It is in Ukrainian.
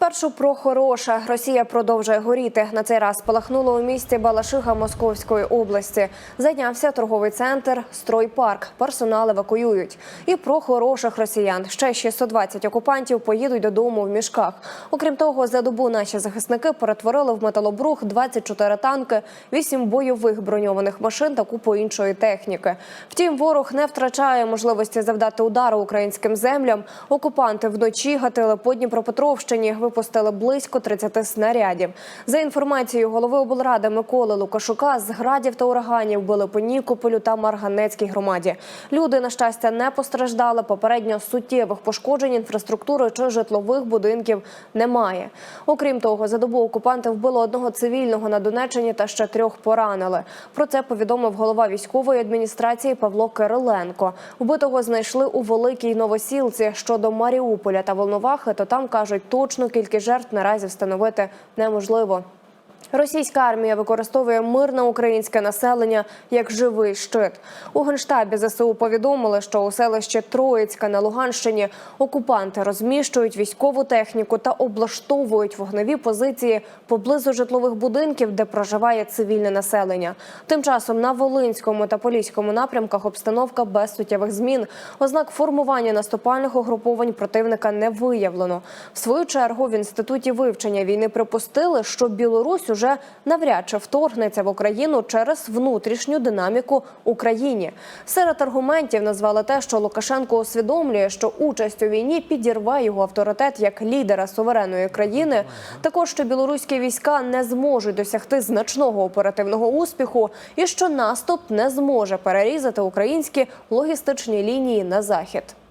Спершу про хороше. Росія продовжує горіти. На цей раз спалахнуло у місті Балашиха Московської області. Зайнявся торговий центр Стройпарк. Персонал евакуюють. І про хороших росіян. Ще 620 окупантів поїдуть додому в мішках. Окрім того, за добу наші захисники перетворили в металобрух 24 танки, 8 бойових броньованих машин та купу іншої техніки. Втім, ворог не втрачає можливості завдати удару українським землям. Окупанти вночі гатили по Дніпропетровщині, випустили близько 30 снарядів. За інформацією голови облради Миколи Лукашука, з градів та ураганів били по Нікополю та Марганецькій громаді. Люди, на щастя, не постраждали. Попередньо суттєвих пошкоджень інфраструктури чи житлових будинків немає. Окрім того, за добу окупанти вбили одного цивільного на Донеччині та ще трьох поранили. Про це повідомив голова військової адміністрації Павло Кириленко. Вбитого знайшли у Великій Новосілці. Щодо Маріуполя та Волновахи, то там кажуть, точну кількість жертв наразі встановити неможливо. Російська армія використовує мирне українське населення як живий щит. У генштабі ЗСУ повідомили, що у селищі Троїцька на Луганщині окупанти розміщують військову техніку та облаштовують вогневі позиції поблизу житлових будинків, де проживає цивільне населення. Тим часом на Волинському та Поліському напрямках обстановка без суттєвих змін. Ознак формування наступальних угруповань противника не виявлено. В свою чергу в інституті вивчення війни припустили, що Білорусь уже навряд чи вторгнеться в Україну через внутрішню динаміку Україні. Серед аргументів назвали те, що Лукашенко усвідомлює, що участь у війні підірває його авторитет як лідера суверенної країни. Також що білоруські війська не зможуть досягти значного оперативного успіху, і що наступ не зможе перерізати українські логістичні лінії на захід.